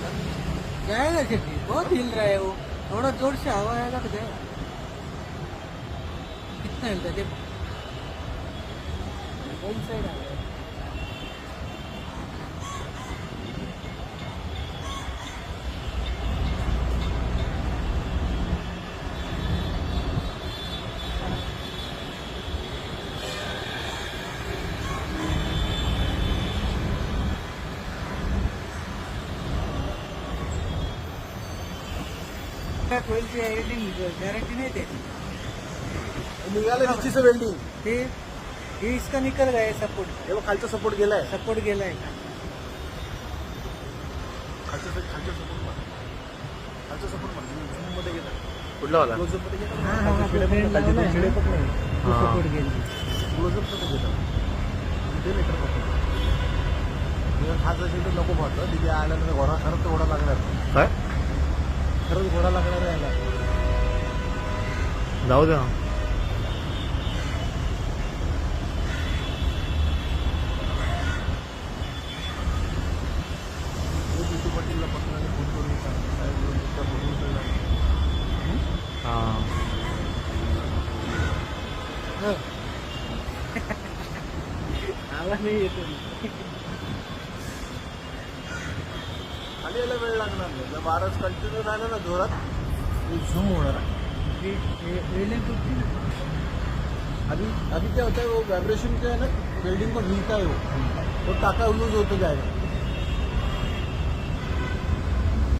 जाएगा जाएगा सेठी बहुत हिल रहा है वो. थोड़ा जोर से हवा आएगा तो जाएगा कितना हिलता है देखो कौन साइड आ गया ट्वेल्थची एडिटिंग गॅरंटी नहीं थे निघालं निश्चित वेल्डिंग ते ये इसका निकल गया है सपोर्ट हे बघ खालचा सपोर्ट गेलाय. सपोर्ट गेला आहे खालचा खालचा सपोर्ट खालचा सपोर्ट म्हणजे मध्ये गेला. कुठला वाला? हा, हा, हा. सपोर्ट गेला. क्लोजअपमध्ये गेला. ते मीटर पकडलं खालचा नको म्हटलं तिथे आल्यानंतर घोडा खरंच घोडा लागणार. काय? खरंच घोडा लागणार आहे याला. जाऊ दे ना हे. बिटू खाली यायला वेळ लागणार नाही. जर बाराच कंटिन्यू राहिलं ना जोरात झूम होणार आहे. अभी अभी क्या होता है वो वाइब्रेशन क्या है ना वेल्डिंग को हिलता है वो तो टाका यूज होते जाएगा